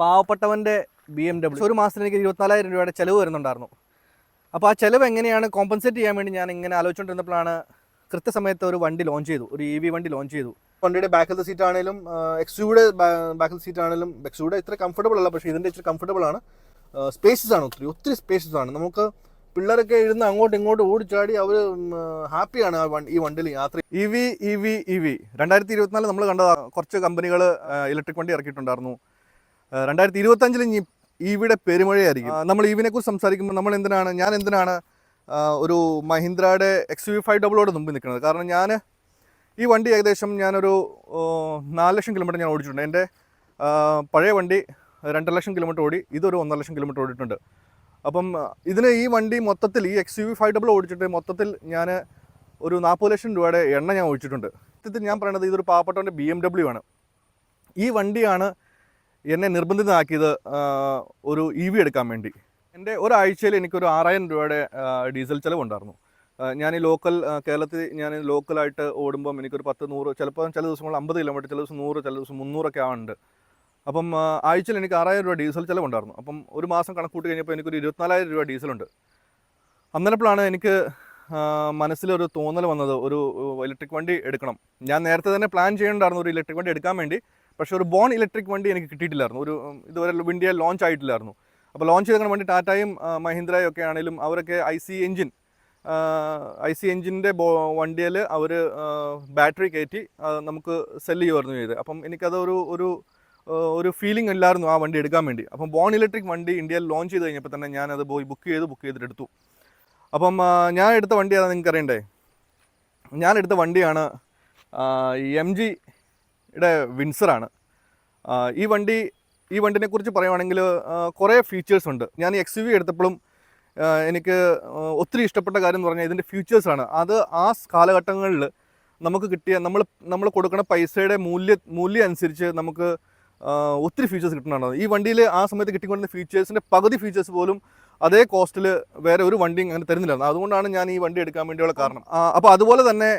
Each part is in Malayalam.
പാവപ്പെട്ടവന്റെ ബി എം ഡബ്ല്യു ഒരു മാസത്തിന് എനിക്ക് ഇരുപത്തിനാലായിരം രൂപയുടെ ചിലവ് വരുന്നുണ്ടായിരുന്നു. അപ്പോൾ ആ ചിലവ് എങ്ങനെയാണ് കോമ്പൻസേറ്റ് ചെയ്യാൻ വേണ്ടി ഞാൻ ഇങ്ങനെ ആലോചിച്ചുകൊണ്ടിരുന്നപ്പോഴാണ് കൃത്യസമയത്ത് ഒരു വണ്ടി ലോഞ്ച് ചെയ്തു. ഒരു ഇ വി വണ്ടി ലോഞ്ച് ചെയ്തു. വണ്ടിയുടെ ബാക്കിലത്തെ സീറ്റ് ആണെങ്കിലും എക്സ്യൂടെ ബാക്കിൽ സീറ്റ് ആണെങ്കിലും എക്സ്യൂടെ ഇത്ര കംഫർട്ടബിൾ അല്ല പക്ഷേ ഇതിന്റെ ഇച്ചിരി കംഫർട്ടബിൾ ആണ്. സ്പേസസ് ആണ് ഒത്തിരി ഒത്തിരി സ്പേസസ് ആണ്. നമുക്ക് പിള്ളേരൊക്കെ ഇരുന്ന് അങ്ങോട്ടും ഇങ്ങോട്ടും ഓടിച്ചാടി അവർ ഹാപ്പിയാണ് ആ വണ്ടി ഈ വണ്ടിയിൽ യാത്ര. E V E V E V രണ്ടായിരത്തി ഇരുപത്തിനാല് നമ്മൾ കണ്ടതാണ് കുറച്ച് കമ്പനികൾ ഇലക്ട്രിക് വണ്ടി ഇറക്കിയിട്ടുണ്ടായിരുന്നു. രണ്ടായിരത്തി ഇരുപത്തഞ്ചിൽ ഇനി ഇവിടെ പെരുമഴയായിരിക്കും. നമ്മൾ ഇ വിനെ കുറിച്ച് സംസാരിക്കുമ്പോൾ നമ്മൾ എന്തിനാണ് ഞാൻ എന്തിനാണ് ഒരു മഹീന്ദ്രയുടെ എക്സ് യു ഫൈവ് ഡബിളോട് മുമ്പ് നിൽക്കുന്നത്? കാരണം ഞാൻ ഈ വണ്ടി ഏകദേശം ഞാനൊരു നാല് ലക്ഷം കിലോമീറ്റർ ഞാൻ ഓടിച്ചിട്ടുണ്ട്. എന്റെ പഴയ വണ്ടി രണ്ടര ലക്ഷം കിലോമീറ്റർ ഓടി ഇതൊരു ഒന്നര ലക്ഷം കിലോമീറ്റർ ഓടിയിട്ടുണ്ട്. അപ്പം ഇതിന് ഈ വണ്ടി മൊത്തത്തിൽ ഈ എക്സ് യു ഫൈവ് ഡബിൾ ഓടിച്ചിട്ട് മൊത്തത്തിൽ ഞാൻ ഒരു നാൽപ്പത് ലക്ഷം രൂപയുടെ എണ്ണ ഞാൻ ഒഴിച്ചിട്ടുണ്ട്. സത്യത്തിൽ ഞാൻ പറയുന്നത് ഇതൊരു പാവപ്പെട്ടവന്റെ ബി എം ഡബ്ല്യു ആണ്. ഈ വണ്ടിയാണ് എന്നെ നിർബന്ധിതനാക്കിയത് ഒരു ഇ വി എടുക്കാൻ വേണ്ടി. എന്റെ ഒരാഴ്ചയിൽ എനിക്കൊരു ആറായിരം രൂപയുടെ ഡീസൽ ചിലവുണ്ടായിരുന്നു. ഞാൻ ഈ ലോക്കൽ കേരളത്തിൽ ഞാൻ ലോക്കലായിട്ട് ഓടുമ്പം എനിക്കൊരു പത്ത് നൂറ് ചിലപ്പോൾ ചില ദിവസങ്ങൾ അമ്പത് കിലോമീറ്റർ ചില ദിവസം നൂറ് ചില ദിവസം മുന്നൂറൊക്കെ ആവുന്നുണ്ട്. അപ്പം ആഴ്ചയിൽ എനിക്ക് ആറായിരം രൂപ ഡീസൽ ചിലവുണ്ടായിരുന്നു. അപ്പം ഒരു മാസം കണക്കൂട്ടി കഴിഞ്ഞപ്പോൾ എനിക്കൊരു ഇരുപത്തിനാലായിരം രൂപ ഡീസലുണ്ട്. അന്നേരപ്പോഴാണ് എനിക്ക് മനസ്സിലൊരു തോന്നൽ വന്നത്. ഒരു ഇലക്ട്രിക് വണ്ടി എടുക്കണം. ഞാൻ നേരത്തെ തന്നെ പ്ലാൻ ചെയ്യണ്ടായിരുന്നു ഒരു ഇലക്ട്രിക് വണ്ടി എടുക്കാൻ വേണ്ടി. പക്ഷേ ഒരു ബോൺ ഇലക്ട്രിക് വണ്ടി എനിക്ക് കിട്ടിയിട്ടില്ലായിരുന്നു. ഒരു ഇതുവരെ ഇന്ത്യയിൽ ലോഞ്ച് ആയിട്ടില്ലായിരുന്നു. അപ്പോൾ ലോഞ്ച് ചെയ്തേക്കുന്ന വണ്ടി ടാറ്റയും മഹീന്ദ്രയും ഒക്കെ ആണെങ്കിലും അവരൊക്കെ I C engine I C എഞ്ചിന്റെ ബോ വണ്ടിയിൽ അവർ ബാറ്ററി കയറ്റി നമുക്ക് സെല്ല് ചെയ്യുമായിരുന്നു ചെയ്ത് അപ്പം എനിക്കത് ഒരു ഒരു ഫീലിംഗ് ഇല്ലായിരുന്നു ആ വണ്ടി എടുക്കാൻ വേണ്ടി. അപ്പം ബോൺ ഇലക്ട്രിക് വണ്ടി ഇന്ത്യയിൽ ലോഞ്ച് ചെയ്ത് കഴിഞ്ഞപ്പോൾ തന്നെ ഞാനത് പോയി ബുക്ക് ചെയ്ത് ബുക്ക് ചെയ്തിട്ട് എടുത്തു. അപ്പം ഞാൻ എടുത്ത വണ്ടി അതാണ് നിങ്ങൾക്ക് അറിയണ്ടേ ഞാൻ എടുത്ത വണ്ടിയാണ് എം ജിയുടെ വിൻസറാണ്. ഈ വണ്ടി ഈ വണ്ടിനെ കുറിച്ച് പറയുവാണെങ്കിൽ കുറേ ഫീച്ചേഴ്സ് ഉണ്ട്. ഞാൻ എക്സ് യു വി എടുത്തപ്പോഴും എനിക്ക് ഒത്തിരി ഇഷ്ടപ്പെട്ട കാര്യം എന്ന് പറഞ്ഞാൽ ഇതിന്റെ ഫീച്ചേഴ്സാണ് അത് ആ കാലഘട്ടങ്ങളിൽ നമുക്ക് കിട്ടിയ നമ്മൾ നമ്മൾ കൊടുക്കുന്ന പൈസയുടെ മൂല്യ മൂല്യം അനുസരിച്ച് നമുക്ക് ഒത്തിരി ഫീച്ചേഴ്സ് കിട്ടുന്നതാണ്. ഈ വണ്ടിയിൽ ആ സമയത്ത് കിട്ടിക്കൊണ്ടിരുന്ന ഫീച്ചേഴ്സിന്റെ പകുതി ഫീച്ചേഴ്സ് പോലും അതേ കോസ്റ്റിൽ വേറെ ഒരു വണ്ടിയും അങ്ങനെ തരുന്നില്ലായിരുന്നു അതുകൊണ്ടാണ് ഞാൻ ഈ വണ്ടി എടുക്കാൻ വേണ്ടിയുള്ള കാരണം. അപ്പോൾ അതുപോലെ തന്നെ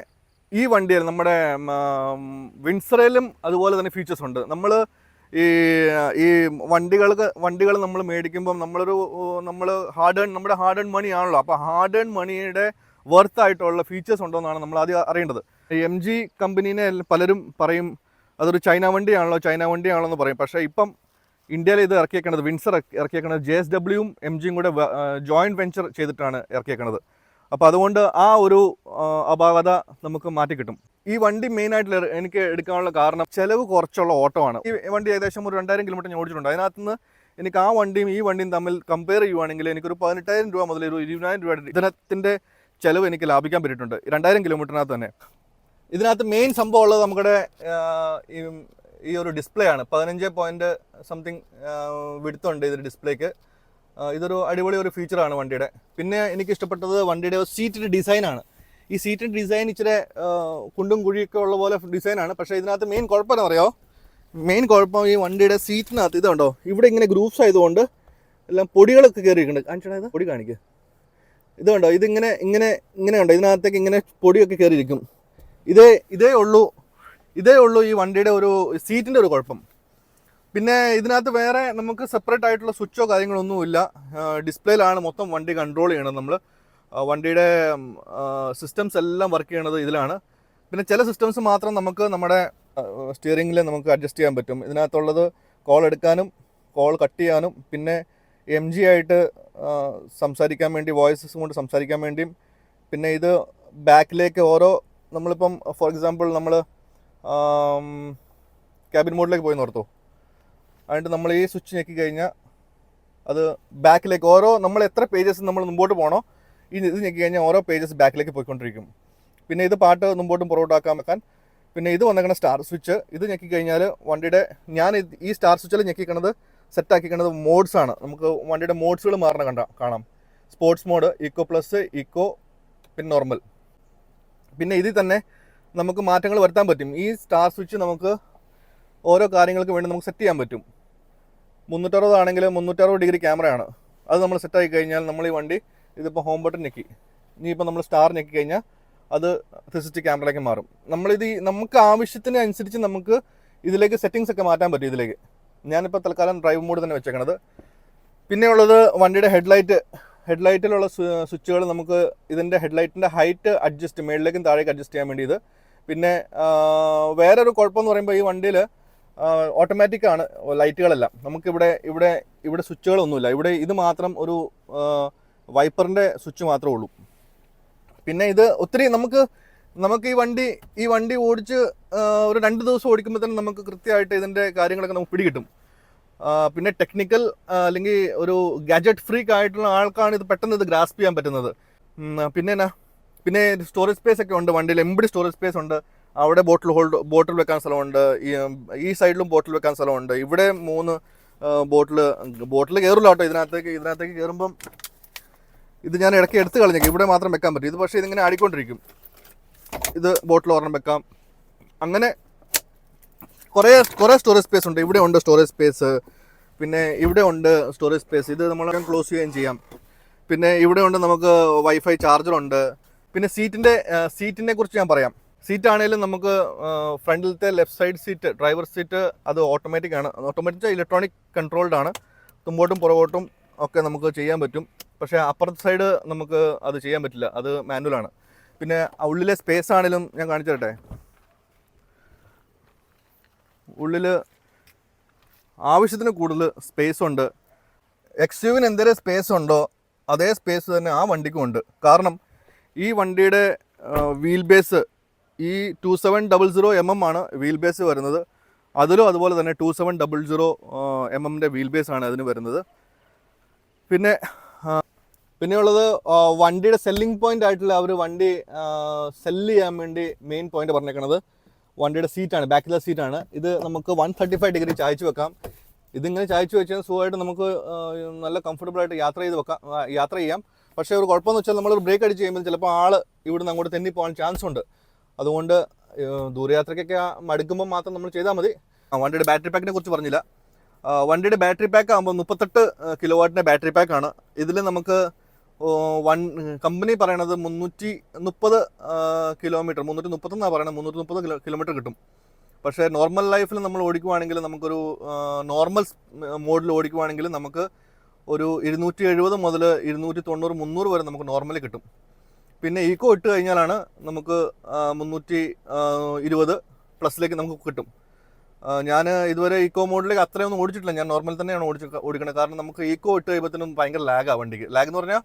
ഈ വണ്ടിയിൽ നമ്മുടെ വിൻസറയിലും അതുപോലെ തന്നെ ഫീച്ചേഴ്സ് ഉണ്ട്. നമ്മൾ ഈ ഈ വണ്ടികൾക്ക് വണ്ടികൾ നമ്മൾ മേടിക്കുമ്പം നമ്മളൊരു നമ്മൾ ഹാർഡ് ഏൺ നമ്മുടെ ഹാർഡ് ഏൺ മണി ആണല്ലോ. അപ്പോൾ ഹാർഡ് ഏൺ മണിയുടെ വർത്ത് ആയിട്ടുള്ള ഫീച്ചേഴ്സ് ഉണ്ടോ എന്നാണ് നമ്മൾ ആദ്യം അറിയേണ്ടത്. എം ജി കമ്പനീനെ പലരും പറയും അതൊരു ചൈന വണ്ടിയാണല്ലോ ചൈന വണ്ടിയാണല്ലോ എന്ന് പറയും. പക്ഷേ ഇപ്പം ഇന്ത്യയിൽ ഇത് ഇറക്കിയേക്കണത് വിൻസർ ഇറക്കിയേക്കണത് ജെ എസ് ഡബ്ല്യുവും എം ജിയും കൂടെ ജോയിന്റ് വെഞ്ചർ ചെയ്തിട്ടാണ് ഇറക്കിയേക്കണത്. അപ്പോൾ അതുകൊണ്ട് ആ ഒരു അപാകത നമുക്ക് മാറ്റി കിട്ടും. ഈ വണ്ടി മെയിൻ ആയിട്ട് എനിക്ക് എടുക്കാനുള്ള കാരണം ചിലവ് കുറച്ചുള്ള ഓട്ടോ ആണ് ഈ വണ്ടി ഏകദേശം ഒരു രണ്ടായിരം കിലോമീറ്റർ ഞാൻ ഓടിച്ചിട്ടുണ്ട്. അതിനകത്ത് നിന്ന് എനിക്ക് ആ വണ്ടിയും ഈ വണ്ടിയും തമ്മിൽ കമ്പയർ ചെയ്യുവാണെങ്കിൽ എനിക്കൊരു പതിനെട്ടായിരം രൂപ മുതൽ ഒരു ഇരുപതിനായിരം രൂപയുടെ ഇതിനത്തിന്റെ ചിലവ് എനിക്ക് ലാഭിക്കാൻ പറ്റിയിട്ടുണ്ട്. രണ്ടായിരം കിലോമീറ്ററിനകത്ത് തന്നെ. ഇതിനകത്ത് മെയിൻ സംഭവം ഉള്ളത് നമ്മുടെ ഈ ഒരു ഡിസ്പ്ലേ ആണ്. പതിനഞ്ച് പോയിന്റ് സംതിങ് വിടുത്തുണ്ട് ഇതിന്റെ ഡിസ്പ്ലേക്ക് ഇതൊരു അടിപൊളി ഒരു ഫീച്ചറാണ് വണ്ടിയുടെ. പിന്നെ എനിക്ക് ഇഷ്ടപ്പെട്ടത് വണ്ടിയുടെ സീറ്റിന്റെ ഡിസൈനാണ് ഈ സീറ്റിന്റെ ഡിസൈൻ ഇച്ചിരി കുണ്ടും കുഴിയൊക്കെ ഉള്ള പോലെ ഡിസൈനാണ് പക്ഷേ ഇതിനകത്ത് മെയിൻ കുഴപ്പമെന്ന് പറയുമോ? മെയിൻ കുഴപ്പം ഈ വണ്ടിയുടെ സീറ്റിനകത്ത് ഇതുണ്ടോ? ഇവിടെ ഇങ്ങനെ ഗ്രൂപ്പ്സ് ആയതുകൊണ്ട് എല്ലാം പൊടികളൊക്കെ കയറിയിട്ടുണ്ട്. കാണിച്ചത് പൊടി കാണിക്കുക ഇതുണ്ടോ? ഇതിങ്ങനെ ഇങ്ങനെ ഇങ്ങനെ ഉണ്ടോ? ഇതിനകത്തേക്ക് ഇങ്ങനെ പൊടിയൊക്കെ കയറിയിരിക്കും. ഇതേ ഇതേ ഉള്ളൂ. ഇതേ ഉള്ളൂ ഈ വണ്ടിയുടെ ഒരു സീറ്റിന്റെ ഒരു കുഴപ്പം. പിന്നെ ഇതിനകത്ത് വേറെ നമുക്ക് സെപ്പറേറ്റ് ആയിട്ടുള്ള സ്വിച്ചോ കാര്യങ്ങളൊന്നുമില്ല ഡിസ്പ്ലേയിലാണ് മൊത്തം വണ്ടി കൺട്രോൾ ചെയ്യണത് നമ്മൾ വണ്ടിയുടെ സിസ്റ്റംസ് എല്ലാം വർക്ക് ചെയ്യണത് ഇതിലാണ്. പിന്നെ ചില സിസ്റ്റംസ് മാത്രം നമുക്ക് നമ്മുടെ സ്റ്റിയറിംഗിൽ നമുക്ക് അഡ്ജസ്റ്റ് ചെയ്യാൻ പറ്റും. ഇതിനകത്തുള്ളത് കോൾ എടുക്കാനും കോൾ കട്ട് ചെയ്യാനും പിന്നെ എം ജി ആയിട്ട് സംസാരിക്കാൻ വേണ്ടി വോയിസസ് കൊണ്ട് സംസാരിക്കാൻ വേണ്ടിയും പിന്നെ ഇത് ബാക്കിലേക്ക് ഓരോ നമ്മളിപ്പം ഫോർ എക്സാമ്പിൾ നമ്മൾ ക്യാബിൻ മോഡിലേക്ക് പോയി നോർത്തോ. എന്നിട്ട് നമ്മൾ ഈ സ്വിച്ച് ഞെക്കി കഴിഞ്ഞാൽ അത് ബാക്കിലേക്ക് ഓരോ നമ്മൾ എത്ര പേജസ് നമ്മൾ മുമ്പോട്ട് പോകണോ ഈ ഇത് ഞെക്കി കഴിഞ്ഞാൽ ഓരോ പേജസ് ബാക്കിലേക്ക് പോയിക്കൊണ്ടിരിക്കും. പിന്നെ ഇത് പാട്ട് മുമ്പോട്ടും പുറകോട്ടാക്കാൻ വെക്കാൻ പിന്നെ ഇത് വന്നേക്കണ സ്റ്റാർ സ്വിച്ച് ഇത് ഞെക്കി കഴിഞ്ഞാൽ വണ്ടിയുടെ ഞാൻ ഈ സ്റ്റാർ സ്വിച്ചിൽ ഞെക്കിക്കണത് മോഡ്സ് ആണ്. നമുക്ക് വണ്ടിയുടെ മോഡ്സുകൾ മാറണ കണ്ട കാണാം. Sports mode eco plus eco പിന്നെ നോർമൽ പിന്നെ ഇതിൽ തന്നെ നമുക്ക് മാറ്റങ്ങൾ വരുത്താൻ പറ്റും. ഈ സ്റ്റാർ സ്വിച്ച് നമുക്ക് ഓരോ കാര്യങ്ങൾക്ക് വേണ്ടി നമുക്ക് സെറ്റ് ചെയ്യാൻ പറ്റും. മുന്നൂറ്ററുപത് ആണെങ്കിൽ മുന്നൂറ്ററുപത് ഡിഗ്രി ക്യാമറയാണ്. അത് നമ്മൾ സെറ്റ് ആക്കി കഴിഞ്ഞാൽ നമ്മൾ ഈ വണ്ടി ഇതിപ്പോൾ ഹോം ബട്ടൺ ഞെക്കി. ഇനിയിപ്പോൾ നമ്മൾ സ്റ്റാർ ഞെക്കി കഴിഞ്ഞാൽ അത് ത്രീ സിക്സ്റ്റി ക്യാമറയിലേക്ക് മാറും. നമ്മളിത് നമുക്ക് ആവശ്യത്തിന് അനുസരിച്ച് നമുക്ക് ഇതിലേക്ക് സെറ്റിങ്സ് ഒക്കെ മാറ്റാൻ പറ്റും ഇതിലേക്ക്. ഞാനിപ്പോൾ തൽക്കാലം ഡ്രൈവ് മോഡ് തന്നെ വെച്ചേക്കണത്. പിന്നെയുള്ളത് വണ്ടിയുടെ ഹെഡ്ലൈറ്റ് ഹെഡ്ലൈറ്റിലുള്ള സ്വിച്ചുകൾ നമുക്ക് ഇതിന്റെ ഹെഡ്ലൈറ്റിന്റെ ഹൈറ്റ് അഡ്ജസ്റ്റ് മേളിലേക്കും താഴേക്ക് അഡ്ജസ്റ്റ് ചെയ്യാൻ വേണ്ടി ഇത് പിന്നെ വേറൊരു കുഴപ്പമെന്ന് പറയുമ്പോൾ ഈ വണ്ടിയിൽ ഓട്ടോമാറ്റിക് ആണ് ലൈറ്റുകളെല്ലാം. നമുക്ക് ഇവിടെ ഇവിടെ സ്വിച്ചുകളൊന്നുമില്ല. ഇവിടെ ഇത് മാത്രം ഒരു വൈപ്പറിന്റെ സ്വിച്ച് മാത്രമേ ഉള്ളൂ. പിന്നെ ഇത് ഒത്തിരി നമുക്ക് നമുക്ക് ഈ വണ്ടി ഈ വണ്ടി ഓടിച്ച് ഒരു രണ്ട് ദിവസം ഓടിക്കുമ്പോൾ തന്നെ നമുക്ക് കൃത്യമായിട്ട് ഇതിന്റെ കാര്യങ്ങളൊക്കെ നമുക്ക് പിടികിട്ടും. പിന്നെ ടെക്നിക്കൽ അല്ലെങ്കിൽ ഒരു ഗാജറ്റ് ഫ്രീക്ക് ആയിട്ടുള്ള ആൾക്കാണ് ഇത് പെട്ടെന്ന് ഇത് ഗ്രാസ്പ് ചെയ്യാൻ പറ്റുന്നത്. പിന്നെ എന്നാ? പിന്നെ സ്റ്റോറേജ് സ്പേസ് ഒക്കെ ഉണ്ട് വണ്ടിയിൽ. എമ്പടി സ്റ്റോറേജ് സ്പേസ് ഉണ്ട്. അവിടെ ബോട്ടിൽ ഹോൾഡ് ബോട്ടിൽ വെക്കാൻ സ്ഥലമുണ്ട്. ഈ സൈഡിലും ബോട്ടിൽ വെക്കാൻ സ്ഥലമുണ്ട്. ഇവിടെ മൂന്ന് ബോട്ടിൽ ബോട്ടിൽ കയറില്ല കേട്ടോ ഇതിനകത്തേക്ക് ഇതിനകത്തേക്ക് കയറുമ്പം ഇത് ഞാൻ ഇടയ്ക്ക് എടുത്ത് കളഞ്ഞേക്കാം. ഇവിടെ മാത്രം വെക്കാൻ പറ്റും. ഇത് പക്ഷേ ഇതിങ്ങനെ ആടിക്കൊണ്ടിരിക്കും. ഇത് ബോട്ടിൽ ഒരെണ്ണം വെക്കാം. അങ്ങനെ കുറേ കുറേ സ്റ്റോറേജ് സ്പേസ് ഉണ്ട്. ഇവിടെ ഉണ്ട് സ്റ്റോറേജ് സ്പേസ് പിന്നെ ഇവിടെ ഉണ്ട് സ്റ്റോറേജ് സ്പേസ് ഇത് നമ്മൾ ക്ലോസ് ചെയ്യുകയും ചെയ്യാം. പിന്നെ ഇവിടെ ഉണ്ട് നമുക്ക് വൈഫൈ ചാർജറുണ്ട് പിന്നെ സീറ്റിന്റെ സീറ്റിനെ കുറിച്ച് ഞാൻ പറയാം. സീറ്റ് ആണെങ്കിലും നമുക്ക് ഫ്രണ്ടിലത്തെ left side seat driver seat അത് ഓട്ടോമാറ്റിക് ആണ്. ഓട്ടോമാറ്റിക് ഇലക്ട്രോണിക് കൺട്രോൾഡ് ആണ്. തുമ്പോട്ടും പുറകോട്ടും ഒക്കെ നമുക്ക് ചെയ്യാൻ പറ്റും. പക്ഷേ അപ്പുറത്തെ സൈഡ് നമുക്ക് അത് ചെയ്യാൻ പറ്റില്ല. അത് മാനുവലാണ് പിന്നെ ഉള്ളിലെ സ്പേസ് ആണെങ്കിലും ഞാൻ കാണിച്ചു തരട്ടെ? ഉള്ളിൽ ആവശ്യത്തിന് കൂടുതൽ സ്പേസ് ഉണ്ട്. എക്സ് യുവിന് എന്തേലും സ്പേസ് ഉണ്ടോ അതേ സ്പേസ് തന്നെ ആ വണ്ടിക്കും ഉണ്ട്. കാരണം ഈ വണ്ടിയുടെ വീൽ ബേസ് ഈ two seven double zero M M ആണ് വീൽ ബേസ് വരുന്നത്. അതിലും അതുപോലെ തന്നെ two seven double zero M എമ്മിന്റെ വീൽ ബേസ് ആണ് അതിന് വരുന്നത്. പിന്നെ പിന്നെയുള്ളത് വണ്ടിയുടെ സെല്ലിംഗ് പോയിന്റ് ആയിട്ടുള്ള അവർ വണ്ടി സെല്ല് ചെയ്യാൻ വേണ്ടി മെയിൻ പോയിന്റ് പറഞ്ഞേക്കണത് വണ്ടിയുടെ സീറ്റാണ് ബാക്കിലെ സീറ്റാണ് ഇത് നമുക്ക് വൺ തേർട്ടി ഫൈവ് ഡിഗ്രി ചായച്ചു വെക്കാം. ഇതിങ്ങനെ ചായച്ചു വെച്ചാൽ സുഖമായിട്ട് നമുക്ക് നല്ല കംഫർട്ടബിൾ ആയിട്ട് യാത്ര ചെയ്ത് വെക്കാം യാത്ര ചെയ്യാം. പക്ഷേ ഒരു കുഴപ്പമെന്ന് വെച്ചാൽ നമ്മൾ ബ്രേക്ക് അടിച്ച് കഴിയുമ്പോൾ ചിലപ്പോൾ ആൾ ഇവിടുന്ന് അങ്ങോട്ട് തെന്നി പോകാൻ ചാൻസ് ഉണ്ട്. അതുകൊണ്ട് ദൂരയാത്രയ്ക്കൊക്കെ മടുക്കുമ്പോൾ മാത്രം നമ്മൾ ചെയ്താൽ മതി. വണ്ടിയുടെ ബാറ്ററി പാക്കിനെ കുറിച്ച് പറഞ്ഞില്ല. വണ്ടിയുടെ ബാറ്ററി പാക്ക് ആകുമ്പോൾ മുപ്പത്തെട്ട് കിലോ വാട്ടിന്റെ ബാറ്ററി പാക്കാണ് ഇതിൽ നമുക്ക് വൺ കമ്പനി പറയണത് മുന്നൂറ്റി മുപ്പത് കിലോമീറ്റർ മുന്നൂറ്റി മുപ്പത്തൊന്നാണ് പറയണത് മുന്നൂറ്റി മുപ്പത് കിലോ കിലോമീറ്റർ കിട്ടും. പക്ഷേ നോർമൽ ലൈഫിൽ നമ്മൾ ഓടിക്കുവാണെങ്കിൽ നമുക്കൊരു നോർമൽ മോഡിൽ ഓടിക്കുവാണെങ്കിൽ നമുക്ക് ഒരു ഇരുന്നൂറ്റി എഴുപത് മുതൽ ഇരുന്നൂറ്റി തൊണ്ണൂറ് മുന്നൂറ് വരെ നമുക്ക് നോർമലി കിട്ടും. പിന്നെ ഈക്കോ ഇട്ട് കഴിഞ്ഞാലാണ് നമുക്ക് മുന്നൂറ്റി ഇരുപത് പ്ലസിലേക്ക് നമുക്ക് കിട്ടും. ഞാൻ ഇതുവരെ ഈക്കോ മോഡിലേക്ക് അത്രയൊന്നും ഓടിച്ചിട്ടില്ല. ഞാൻ നോർമൽ തന്നെയാണ് ഓടിച്ച് ഓടിക്കുന്നത് കാരണം നമുക്ക് ഈക്കോ ഇട്ട് കഴിയുമ്പോഴത്തേനും ഭയങ്കര ലാഗാണ് വണ്ടിക്ക്. ലാഗ് എന്ന് പറഞ്ഞാൽ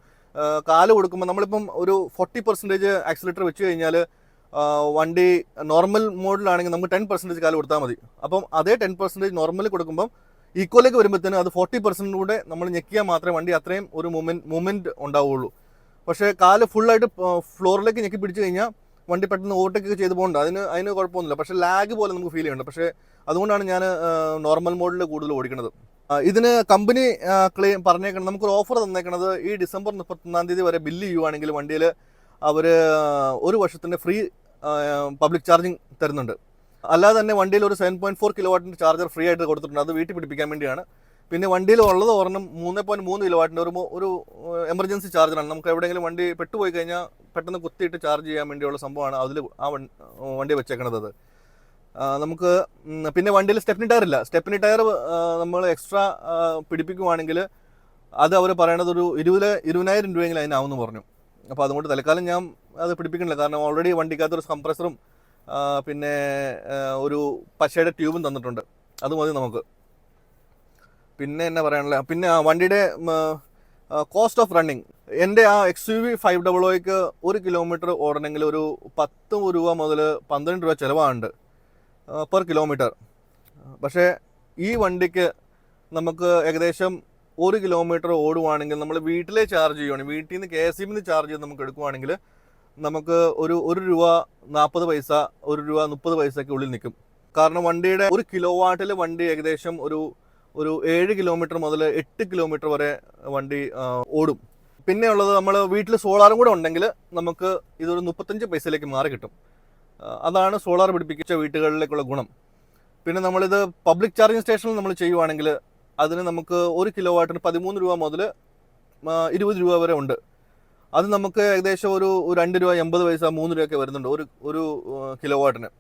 കാൽ കൊടുക്കുമ്പോൾ നമ്മളിപ്പം ഒരു ഫോർട്ടി പെർസെന്റേജ് ആക്സിലേറ്റർ വെച്ച് കഴിഞ്ഞാൽ വണ്ടി നോർമൽ മോഡിലാണെങ്കിൽ നമുക്ക് ടെൻ പെർസെന്റേജ് കാൽ കൊടുത്താൽ മതി. അപ്പം അതേ ടെൻ പെർസെന്റേജ് നോർമൽ കൊടുക്കുമ്പം ഈക്കോയിലേക്ക് വരുമ്പോഴത്തേനും അത് ഫോർട്ടി പെർസെന്റ് കൂടെ നമ്മൾ ഞെക്കിയാൽ മാത്രമേ വണ്ടി അത്രയും ഒരു മൂവ്മെന്റ് മൂവ്മെന്റ് ഉണ്ടാവുകയുള്ളൂ പക്ഷേ കാൽ ഫുള്ളായിട്ട് ഫ്ലോറിലേക്ക് ഞെക്കി പിടിച്ചു കഴിഞ്ഞാൽ വണ്ടി പെട്ടെന്ന് ഓവർടേക്ക് ചെയ്ത് പോകണ്ട. അതിന് അതിന് കുഴപ്പമൊന്നുമില്ല. പക്ഷേ ലാഗ് പോലെ നമുക്ക് ഫീൽ ചെയ്യുന്നുണ്ട്. പക്ഷേ അതുകൊണ്ടാണ് ഞാൻ നോർമൽ മോഡിൽ കൂടുതൽ ഓടിക്കുന്നത് ഇതിന് കമ്പനി ക്ലെയിം പറഞ്ഞേക്കണം നമുക്കൊരു ഓഫർ തന്നേക്കണത് ഈ ഡിസംബർ മുപ്പത്തൊന്നാം തീയതി വരെ ബില്ല് ചെയ്യുവാണെങ്കിൽ വണ്ടിയിൽ അവർ ഒരു വർഷത്തിന്റെ ഫ്രീ പബ്ലിക് ചാർജിങ് തരുന്നുണ്ട്. അല്ലാതെ തന്നെ വണ്ടിയിൽ ഒരു സെവൻ പോയിന്റ് ഫോർ കിലോ വാട്ടിന്റെ ചാർജർ ഫ്രീ ആയിട്ട് കൊടുത്തിട്ടുണ്ട്. അത് വീട്ടിൽ പിടിപ്പിക്കാൻ വേണ്ടിയാണ്. പിന്നെ വണ്ടിയിൽ ഉള്ളത് ഒരെണ്ണം മൂന്ന് പോയിന്റ് മൂന്ന് കിലോ വാട്ടിന്റെ ഒരു ഒരു എമർജൻസി ചാർജറാണ് നമുക്ക് എവിടെയെങ്കിലും വണ്ടി പെട്ടുപോയി കഴിഞ്ഞാൽ പെട്ടെന്ന് കുത്തിയിട്ട് ചാർജ് ചെയ്യാൻ വേണ്ടിയുള്ള സംഭവമാണ് അതിൽ ആ വണ്ടി വെച്ചേക്കണത് അത്. നമുക്ക് പിന്നെ വണ്ടിയിൽ സ്റ്റെപ്നി ടയർ ഇല്ല. സ്റ്റെപ്നി ടയർ നമ്മൾ എക്സ്ട്രാ പിടിപ്പിക്കുവാണെങ്കിൽ അത് അവർ പറയണത് ഒരു ഇരുപത് ഇരുപതിനായിരം രൂപയെങ്കിലും അതിനാവുമെന്ന് പറഞ്ഞു. അപ്പോൾ അതുകൊണ്ട് തൽക്കാലം ഞാൻ അത് പിടിപ്പിക്കണില്ല കാരണം ഓൾറെഡി വണ്ടിക്കകത്തൊരു കംപ്രസറും പിന്നെ ഒരു പശയുടെ ട്യൂബും തന്നിട്ടുണ്ട്. അത് മതി നമുക്ക്. പിന്നെ എന്നാ പറയാനുള്ള പിന്നെ വണ്ടിയുടെ കോസ്റ്റ് ഓഫ് റണ്ണിങ് എന്റെ ആ X U V five double ഒയ്ക്ക് ഒരു കിലോമീറ്റർ ഓടണമെങ്കിൽ ഒരു പത്ത് രൂപ മുതൽ പന്ത്രണ്ട് രൂപ ചിലവാണ്ട് പെർ കിലോമീറ്റർ പക്ഷേ ഈ വണ്ടിക്ക് നമുക്ക് ഏകദേശം ഒരു കിലോമീറ്റർ ഓടുവാണെങ്കിൽ നമ്മൾ വീട്ടിലെ ചാർജ് ചെയ്യുവാണെങ്കിൽ വീട്ടിൽ നിന്ന് കെ എസ് ഇ ചാർജ് ചെയ്ത് നമുക്ക് എടുക്കുവാണെങ്കിൽ നമുക്ക് ഒരു ഒരു രൂപ നാൽപ്പത് പൈസ ഒരു രൂപ മുപ്പത് പൈസയ്ക്ക് ഉള്ളിൽ നിൽക്കും. കാരണം വണ്ടിയുടെ ഒരു കിലോ വാട്ടിൽ വണ്ടി ഏകദേശം ഒരു ഒരു ഏഴ് കിലോമീറ്റർ മുതൽ എട്ട് കിലോമീറ്റർ വരെ വണ്ടി ഓടും. പിന്നെ ഉള്ളത് നമ്മൾ വീട്ടിൽ സോളാറും കൂടെ ഉണ്ടെങ്കിൽ നമുക്ക് ഇതൊരു മുപ്പത്തഞ്ച് പൈസയിലേക്ക് മാറി കിട്ടും. അതാണ് സോളാർ പിടിപ്പിച്ച വീട്ടുകളിലേക്കുള്ള ഗുണം. പിന്നെ നമ്മളിത് പബ്ലിക് ചാർജിങ് സ്റ്റേഷനിൽ നമ്മൾ ചെയ്യുവാണെങ്കിൽ അതിന് നമുക്ക് ഒരു കിലോ വാട്ടിന് പതിമൂന്ന് രൂപ മുതൽ ഇരുപത് രൂപ വരെ ഉണ്ട്. അത് നമുക്ക് ഏകദേശം ഒരു ഒരു രണ്ട് രൂപ എൺപത് പൈസ മൂന്ന് രൂപയൊക്കെ വരുന്നുണ്ട് ഒരു ഒരു കിലോ വാട്ടിന്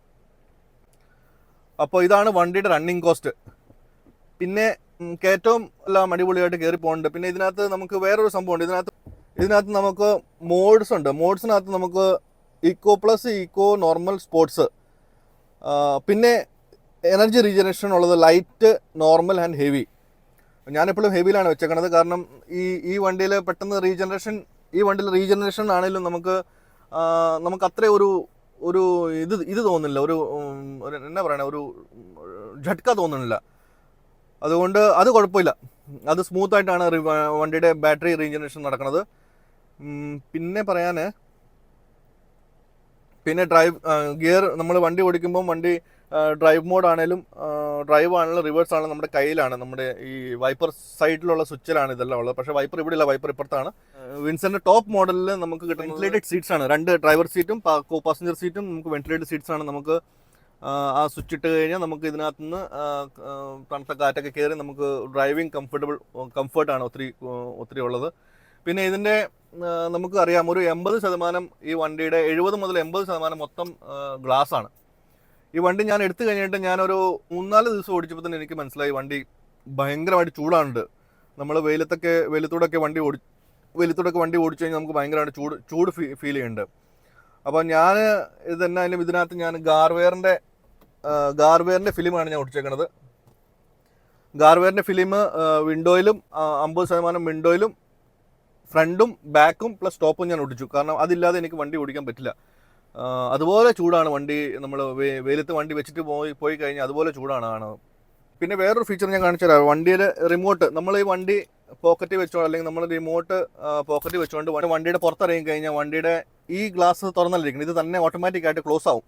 അപ്പോൾ ഇതാണ് വണ്ടിയുടെ റണ്ണിങ് കോസ്റ്റ് പിന്നെ കയറ്റവും എല്ലാം അടിപൊളിയായിട്ട് കയറി പോകുന്നുണ്ട് പിന്നെ ഇതിനകത്ത് നമുക്ക് വേറൊരു സംഭവമുണ്ട് ഇതിനകത്ത് ഇതിനകത്ത് നമുക്ക് മോഡ്സ് ഉണ്ട് മോഡ്സിനകത്ത് നമുക്ക് eco plus eco normal sports പിന്നെ എനർജി റീജനറേഷൻ ഉള്ളത് ലൈറ്റ് നോർമൽ ആൻഡ് ഹെവി ഞാനെപ്പോഴും ഹെവിയിലാണ് വെച്ചേക്കണത് കാരണം ഈ ഈ വണ്ടിയിൽ പെട്ടെന്ന് റീജനറേഷൻ ഈ വണ്ടിയിൽ റീജനറേഷൻ ആണെങ്കിലും നമുക്ക് നമുക്ക് അത്ര ഒരു ഒരു ഇത് ഇത് തോന്നുന്നില്ല ഒരു എന്നാ പറയണ ഒരു ഝട്ക തോന്നുന്നില്ല അതുകൊണ്ട് അത് കുഴപ്പമില്ല. അത് സ്മൂത്ത് ആയിട്ടാണ് വണ്ടിയുടെ ബാറ്ററി റീജനറേഷൻ നടക്കുന്നത്. പിന്നെ പറയാൻ പിന്നെ ഡ്രൈവ് ഗിയർ നമ്മൾ വണ്ടി ഓടിക്കുമ്പോൾ വണ്ടി ഡ്രൈവ് മോഡ് ആണെങ്കിലും ഡ്രൈവ് ആണെങ്കിലും റിവേഴ്സ് ആണെങ്കിലും നമ്മുടെ കയ്യിലാണ്. നമ്മുടെ ഈ വൈപ്പർ സൈഡിലുള്ള സ്വിച്ചിലാണ് ഇതെല്ലാം ഉള്ളത്. പക്ഷേ വൈപ്പർ ഇവിടെ ഇല്ല വൈപ്പർ ഇപ്പുറത്താണ്. വിൻസന്റെ ടോപ്പ് മോഡലിൽ നമുക്ക് കിട്ടുന്ന വെന്റിലേറ്റഡ് സീറ്റ്സ് ആണ്. രണ്ട് ഡ്രൈവർ സീറ്റും പാസഞ്ചർ സീറ്റും നമുക്ക് വെന്റിലേറ്റഡ് സീറ്റ്സ് ആണ്. നമുക്ക് ആ, സ്വിച്ച് ഇട്ട് കഴിഞ്ഞാൽ നമുക്ക് ഇതിനകത്ത് നിന്ന് തണുത്ത കാറ്റൊക്കെ കയറി നമുക്ക് ഡ്രൈവിംഗ് കംഫർട്ടബിൾ കംഫർട്ടാണ് ഒത്തിരി ഒത്തിരി ഉള്ളത്. പിന്നെ ഇതിന്റെ നമുക്ക് അറിയാം ഒരു എൺപത് ശതമാനം ഈ വണ്ടിയുടെ എഴുപത് മുതൽ എൺപത് ശതമാനം മൊത്തം ഗ്ലാസ് ആണ് ഈ വണ്ടി ഞാൻ എടുത്തു കഴിഞ്ഞിട്ട് ഞാനൊരു മൂന്നാൽ ദിവസം ഓടിച്ചപ്പോൾ തന്നെ എനിക്ക് മനസ്സിലായി വണ്ടി ഭയങ്കരമായിട്ട് ചൂടാണ്ട് നമ്മൾ വെയിലത്തൊക്കെ വെയിലത്തൂടെയൊക്കെ വണ്ടി ഓടി വെയിലത്തൂടെയൊക്കെ വണ്ടി ഓടിച്ചു കഴിഞ്ഞാൽ നമുക്ക് ഭയങ്കരമായിട്ട് ചൂട് ചൂട് ഫീൽ ചെയ്യുന്നുണ്ട്. അപ്പോൾ ഞാൻ ഇത് എന്നായാലും ഇതിനകത്ത് ഞാൻ ഗാർവെയറിന്റെ ഗാർവെയറിന്റെ ഫിലിമാണ് ഞാൻ ഓടിച്ചേക്കണത് ഗാർവെയറിന്റെ ഫിലിം വിൻഡോയിലും അമ്പത് ശതമാനം വിൻഡോയിലും ഫ്രണ്ടും ബാക്കും പ്ലസ് ടോപ്പും ഞാൻ ഒട്ടിച്ചു. കാരണം അതില്ലാതെ എനിക്ക് വണ്ടി ഓടിക്കാൻ പറ്റില്ല. അതുപോലെ ചൂടാണ് വണ്ടി നമ്മൾ വെയിലത്ത് വണ്ടി വെച്ചിട്ട് പോയി പോയി കഴിഞ്ഞാൽ അതുപോലെ ചൂടാണ് കാണുന്നത്. പിന്നെ വേറൊരു ഫീച്ചർ ഞാൻ കാണിച്ചു തരാം വണ്ടിയുടെ റിമോട്ട് നമ്മൾ ഈ വണ്ടി പോക്കറ്റിൽ വെച്ചോ അല്ലെങ്കിൽ നമ്മൾ റിമോട്ട് പോക്കറ്റ് വെച്ചുകൊണ്ട് വണ്ടി- വണ്ടിയുടെ പുറത്തിറങ്ങി കഴിഞ്ഞാൽ വണ്ടിയുടെ ഈ ഗ്ലാസ് തുറന്നല്ലിരിക്കണം ഇത് തന്നെ ഓട്ടോമാറ്റിക്കായിട്ട് ക്ലോസ് ആവും.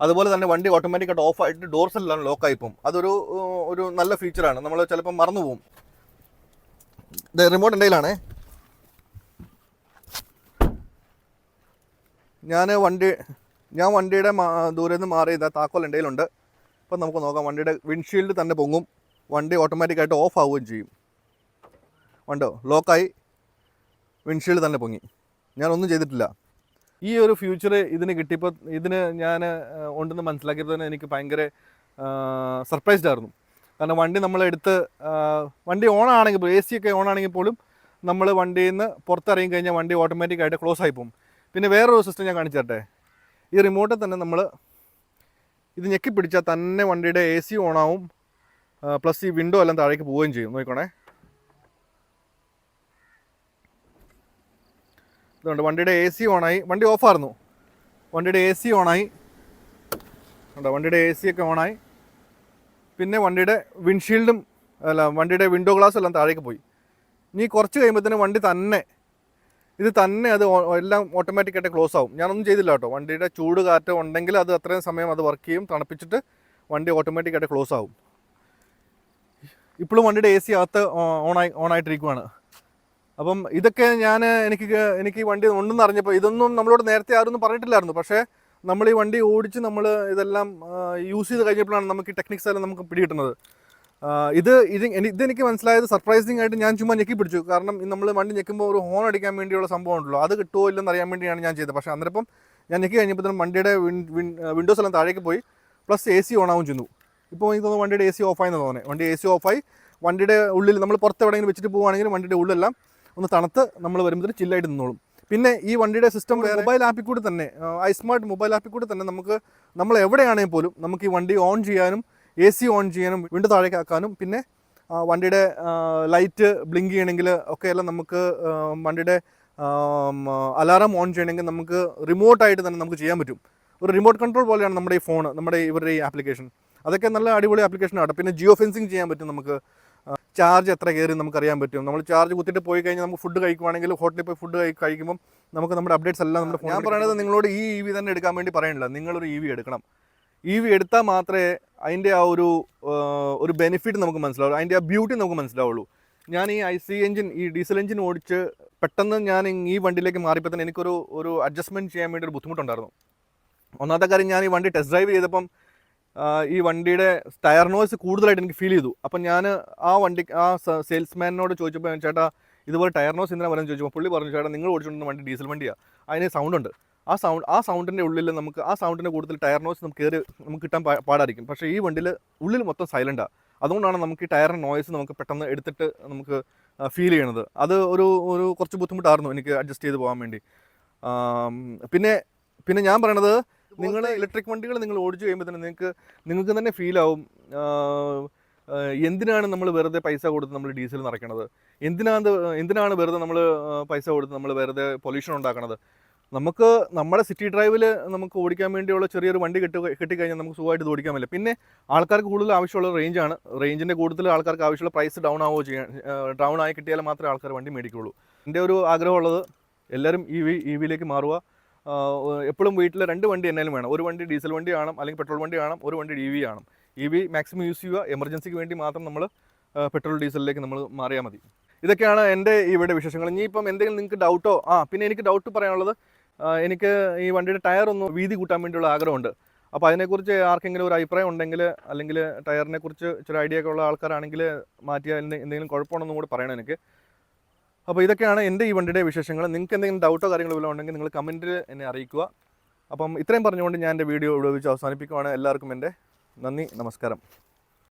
അതുപോലെ തന്നെ വണ്ടി ഓട്ടോമാറ്റിക്കായിട്ട് ഓഫ് ആയിട്ട് ഡോർസ് എല്ലാം ലോക്ക് പോകും. അതൊരു ഒരു നല്ല ഫീച്ചറാണ് നമ്മൾ ചിലപ്പോൾ മറന്നു പോകും. റിമോട്ട് എന്റെ ഞാൻ വണ്ടി ഞാൻ വണ്ടിയുടെ ദൂരെ നിന്ന് മാറി ഇതാ താക്കോൽ എന്റെ കയ്യിലുണ്ട്. അപ്പം നമുക്ക് നോക്കാം വണ്ടിയുടെ വിൻഷീൽഡ് തന്നെ പൊങ്ങും. വണ്ടി ഓട്ടോമാറ്റിക്കായിട്ട് ഓഫ് ആവുകയും ചെയ്യും. ഉണ്ടോ? ലോക്കായി. വിൻഷീൽഡ് തന്നെ പൊങ്ങി. ഞാനൊന്നും ചെയ്തിട്ടില്ല. ഈ ഒരു ഫ്യൂച്ചർ ഇതിന് കിട്ടിയപ്പോൾ ഇതിന് ഞാൻ ഉണ്ടെന്ന് മനസ്സിലാക്കിയപ്പോൾ തന്നെ എനിക്ക് ഭയങ്കര സർപ്രൈസ്ഡ് ആയിരുന്നു. കാരണം വണ്ടി നമ്മളെടുത്ത് വണ്ടി ഓൺ ആണെങ്കിൽ എ സി ഒക്കെ ഓൺ ആണെങ്കിൽ പോലും നമ്മൾ വണ്ടിയിൽ നിന്ന് പുറത്തിറങ്ങി കഴിഞ്ഞാൽ വണ്ടി ഓട്ടോമാറ്റിക്കായിട്ട് ക്ലോസ് ആയി പോകും. പിന്നെ വേറൊരു സിസ്റ്റം ഞാൻ കാണിച്ചു തരട്ടെ ഈ റിമോട്ടിൽ തന്നെ നമ്മൾ ഇത് ഞെക്കി പിടിച്ചാൽ തന്നെ വണ്ടിയുടെ എ സി ഓണാവും പ്ലസ് ഈ വിൻഡോ എല്ലാം താഴേക്ക് പോവുകയും ചെയ്യും. നോക്കണേ ഇതുകൊണ്ട് വണ്ടിയുടെ എ സി ഓണായി. വണ്ടി ഓഫായിരുന്നു. വണ്ടിയുടെ എ സി ഓണായി. ഉണ്ടോ വണ്ടിയുടെ എ സി ഒക്കെ ഓണായി. പിന്നെ വണ്ടിയുടെ വിൻഷീൽഡും അല്ല വണ്ടിയുടെ വിൻഡോ ഗ്ലാസ് എല്ലാം താഴേക്ക് പോയി. ഇനി കുറച്ച് കഴിയുമ്പോഴത്തേനും വണ്ടി തന്നെ ഇത് തന്നെ അത് എല്ലാം ഓട്ടോമാറ്റിക്കായിട്ട് ക്ലോസ് ആവും. ഞാനൊന്നും ചെയ്തില്ല കേട്ടോ. വണ്ടിയുടെ ചൂട് കാറ്റ് ഉണ്ടെങ്കിൽ അത് അത്രയും സമയം അത് വർക്ക് ചെയ്യും തണുപ്പിച്ചിട്ട് വണ്ടി ഓട്ടോമാറ്റിക്കായിട്ട് ക്ലോസ് ആവും. ഇപ്പോഴും വണ്ടിയുടെ എ സി അകത്ത് ഓണായി ഓണായിട്ടിരിക്കുവാണ്. അപ്പം ഇതൊക്കെ ഞാൻ എനിക്ക് എനിക്ക് വണ്ടി ഉണ്ടെന്ന് അറിഞ്ഞപ്പോൾ ഇതൊന്നും നമ്മളോട് നേരത്തെ ആരൊന്നും പറഞ്ഞിട്ടില്ലായിരുന്നു. പക്ഷേ നമ്മൾ ഈ വണ്ടി ഓടിച്ച് നമ്മൾ ഇതെല്ലാം യൂസ് ചെയ്ത് കഴിഞ്ഞപ്പോഴാണ് നമുക്ക് ഈ ടെക്നിക്സ് എല്ലാം നമുക്ക് പിടികിട്ടുന്നത്. ഇത് ഇത് ഇതെനിക്ക് മനസ്സിലായത് സർപ്രൈസിങ് ആയിട്ട് ഞാൻ ചുമ്മാ ഞെക്കി പിടിച്ചു. കാരണം നമ്മൾ വണ്ടി ഞെക്കുമ്പോൾ ഒരു ഹോൺ അടിക്കാൻ വേണ്ടിയുള്ള സംഭവം ഉണ്ടല്ലോ. അത് കിട്ടുമോ ഇല്ലെന്ന് അറിയാൻ വേണ്ടിയാണ് ഞാൻ ചെയ്തത്. പക്ഷേ അന്നേരം ഞാൻ ഞെക്കി കഴിഞ്ഞപ്പോഴത്തേനും വണ്ടിയുടെ വിൻഡോസ് എല്ലാം താഴേക്ക് പോയി. പ്ലസ് എ സി ഓണാവും ചെന്നു. ഇപ്പോൾ എനിക്ക് തോന്നുന്നു വണ്ടിയുടെ എ സി ഓഫായി എന്ന് തോന്നുന്നത് വണ്ടി എ സി ഓഫായി വണ്ടിയുടെ ഉള്ളിൽ നമ്മൾ പുറത്ത് എവിടെയെങ്കിലും വെച്ചിട്ട് പോവുകയാണെങ്കിൽ വണ്ടിയുടെ ഉള്ളെല്ലാം ഒന്ന് തണുത്ത് നമ്മൾ വരുമ്പോൾ ചില്ലായിട്ട് നിന്നോളും. പിന്നെ ഈ വണ്ടിയുടെ സിസ്റ്റം മൊബൈൽ ആപ്പിൽ കൂടി തന്നെ ഐ സ്മാർട്ട് മൊബൈൽ ആപ്പിൽ കൂടി തന്നെ നമുക്ക് നമ്മൾ എവിടെയാണെങ്കിൽ പോലും നമുക്ക് ഈ വണ്ടി ഓൺ ചെയ്യാനും എ സി ഓൺ ചെയ്യാനും വീണ്ടും താഴേക്ക് ആക്കാനും പിന്നെ വണ്ടിയുടെ ലൈറ്റ് ബ്ലിങ്ക് ചെയ്യണമെങ്കിൽ ഒക്കെ എല്ലാം നമുക്ക് വണ്ടിയുടെ അലാറം ഓൺ ചെയ്യണമെങ്കിൽ നമുക്ക് റിമോട്ടായിട്ട് തന്നെ നമുക്ക് ചെയ്യാൻ പറ്റും. ഒരു റിമോട്ട് കൺട്രോൾ പോലെയാണ് നമ്മുടെ ഈ ഫോൺ നമ്മുടെ ഇവരുടെ ഈ ആപ്ലിക്കേഷൻ അതൊക്കെ നല്ല അടിപൊളി ആപ്ലിക്കേഷനാണ് പിന്നെ ജിയോ ഫെൻസിങ് ചെയ്യാൻ പറ്റും നമുക്ക്. ചാർജ് എത്ര കയറി നമുക്കറിയാൻ പറ്റും. നമ്മൾ ചാർജ് കുത്തിയിട്ട് പോയി കഴിഞ്ഞാൽ നമുക്ക് ഫുഡ് കഴിക്കുവാണെങ്കിൽ ഹോട്ടലിൽ പോയി ഫുഡ് കഴിക്കുമ്പോൾ നമുക്ക് നമ്മുടെ അപ്ഡേറ്റ്സ് എല്ലാം നമ്മുടെ ഫോൺ ഞാൻ പറയുന്നത് നിങ്ങളോട് ഈ ഇ വി തന്നെ എടുക്കാൻ വേണ്ടി പറയണില്ല. നിങ്ങളൊരു ഇ വി എടുക്കണം. ഇ വി എടുത്താൽ മാത്രമേ അതിന്റെ ആ ഒരു ഒരു ബെനിഫിറ്റ് നമുക്ക് മനസ്സിലാവുള്ളൂ. അതിന്റെ ആ ബ്യൂട്ടി നമുക്ക് മനസ്സിലാവുള്ളൂ. ഞാൻ ഈ ഐ സി എഞ്ചിൻ ഈ ഡീസൽ എഞ്ചിൻ ഓടിച്ച് പെട്ടെന്ന് ഞാൻ ഈ വണ്ടിയിലേക്ക് മാറിയപ്പോൾ തന്നെ എനിക്കൊരു ഒരു അഡ്ജസ്റ്റ്മെന്റ് ചെയ്യാൻ വേണ്ടി ഒരു ബുദ്ധിമുട്ടുണ്ടായിരുന്നു. ഒന്നാമത്തെ കാര്യം ഞാൻ ഈ വണ്ടി ടെസ്റ്റ് ഡ്രൈവ് ചെയ്തപ്പം ഈ വണ്ടിയുടെ ടയർ നോയ്സ് കൂടുതലായിട്ട് എനിക്ക് ഫീൽ ചെയ്തു. അപ്പം ഞാൻ ആ വണ്ടി ആ സെയിൽസ്മാനോട് ചോദിച്ചപ്പോൾ ചേട്ടാ ഇതുപോലെ ടയർ നോയ്സ് എന്തിനാണ് പറയുന്നത് ചോദിച്ചപ്പോൾ പുള്ളി പറഞ്ഞു ചേട്ടാ നിങ്ങൾ ഓടിച്ചുകൊണ്ടിരുന്ന വണ്ടി ഡീസൽ വണ്ടിയാണ് അതിന് സൗണ്ട് ഉണ്ട്. ആ സൗണ്ട് ആ സൗണ്ടിന്റെ ഉള്ളിൽ നമുക്ക് ആ സൗണ്ടിന്റെ കൂടുതൽ ടയർ നോയ്സ് നമുക്ക് കയറി നമുക്ക് കിട്ടാൻ പാടായിരിക്കും. പക്ഷേ ഈ വണ്ടിയിൽ ഉള്ളിൽ മൊത്തം സൈലന്റാണ് അതുകൊണ്ടാണ് നമുക്ക് ഈ ടയറിന്റെ നോയ്സ് നമുക്ക് പെട്ടെന്ന് എടുത്തിട്ട് നമുക്ക് ഫീൽ ചെയ്യണത്. അത് ഒരു ഒരു കുറച്ച് ബുദ്ധിമുട്ടായിരുന്നു എനിക്ക് അഡ്ജസ്റ്റ് ചെയ്ത് പോകാൻ വേണ്ടി. പിന്നെ പിന്നെ ഞാൻ പറയണത് നിങ്ങൾ ഇലക്ട്രിക് വണ്ടികൾ നിങ്ങൾ ഓടിച്ചു കഴിയുമ്പോൾ തന്നെ നിങ്ങൾക്ക് നിങ്ങൾക്ക് തന്നെ ഫീൽ ആവും എന്തിനാണ് നമ്മൾ വെറുതെ പൈസ കൊടുത്ത് നമ്മൾ ഡീസൽ നിറയ്ക്കണത്? എന്തിനാണ് എന്തിനാണ് വെറുതെ നമ്മൾ പൈസ കൊടുത്ത് നമ്മൾ വെറുതെ പൊല്യൂഷൻ ഉണ്ടാക്കണത്? നമുക്ക് നമ്മുടെ സിറ്റി ഡ്രൈവിൽ നമുക്ക് ഓടിക്കാൻ വേണ്ടിയുള്ള ചെറിയൊരു വണ്ടി കിട്ടി കിട്ടിക്കഴിഞ്ഞാൽ നമുക്ക് സുഖമായിട്ട് ഇത് ഓടിക്കാൻ പറ്റില്ല. പിന്നെ ആൾക്കാർക്ക് കൂടുതൽ ആവശ്യമുള്ള റേഞ്ചാണ് റേഞ്ചിന്റെ കൂടുതൽ ആൾക്കാർക്ക് ആവശ്യമുള്ള പ്രൈസ് ഡൗൺ ആവുകയോ ചെയ്യാൻ ഡൗൺ ആയി കിട്ടിയാൽ മാത്രമേ ആൾക്കാർ വണ്ടി മേടിക്കുകയുള്ളൂ. എന്റെ ഒരു ആഗ്രഹമുള്ളത് എല്ലാവരും ഇ വി ഇ വിയിലേക്ക് മാറുക. എപ്പോഴും വീട്ടിൽ രണ്ട് വണ്ടി എന്നാലും വേണം. ഒരു വണ്ടി ഡീസൽ വണ്ടി കാണും അല്ലെങ്കിൽ പെട്രോൾ വണ്ടി കാണും ഒരു വണ്ടി ഇ വി കാണും. ഇ വി മാക്സിമം യൂസ് ചെയ്യുക. എമർജൻസിക്ക് വേണ്ടി മാത്രം നമ്മൾ പെട്രോൾ ഡീസലിലേക്ക് നമ്മൾ മാറിയാൽ മതി. ഇതൊക്കെയാണ് എന്റെ ഇവിടെ വിശേഷങ്ങൾ. ഇനിയിപ്പം എന്തെങ്കിലും നിങ്ങൾക്ക് ഡൗട്ടോ ആ പിന്നെ എനിക്ക് ഡൗട്ട് പറയാനുള്ളത് എനിക്ക് ഈ വണ്ടിയുടെ ടയർ ഒന്ന് വീതി കൂട്ടാൻ വേണ്ടിയുള്ള ആഗ്രഹമുണ്ട്. അപ്പോൾ അതിനെക്കുറിച്ച് ആർക്കെങ്കിലും ഒരു അഭിപ്രായം ഉണ്ടെങ്കിൽ അല്ലെങ്കിൽ ടയറിനെ കുറിച്ച് ഇച്ചിരി ഐഡിയ ഒക്കെ ഉള്ള ആൾക്കാരാണെങ്കിൽ മാറ്റിയാൽ എന്തെങ്കിലും കുഴപ്പമുണ്ടെന്നും കൂടി പറയണം എനിക്ക്. അപ്പോൾ ഇതൊക്കെയാണ് എന്റെ ഈ വണ്ടിയുടെ വിശേഷങ്ങൾ. നിങ്ങൾക്ക് എന്തെങ്കിലും ഡൗട്ടോ കാര്യങ്ങളോ വല്ലതും ഉണ്ടെങ്കിൽ നിങ്ങൾ കമന്റിൽ എന്നെ അറിയിക്കുക. അപ്പം ഇത്രയും പറഞ്ഞുകൊണ്ട് ഞാൻ എന്റെ വീഡിയോ വെച്ച് അവസാനിപ്പിക്കുവാണ്. എല്ലാവർക്കും എന്റെ നന്ദി നമസ്കാരം.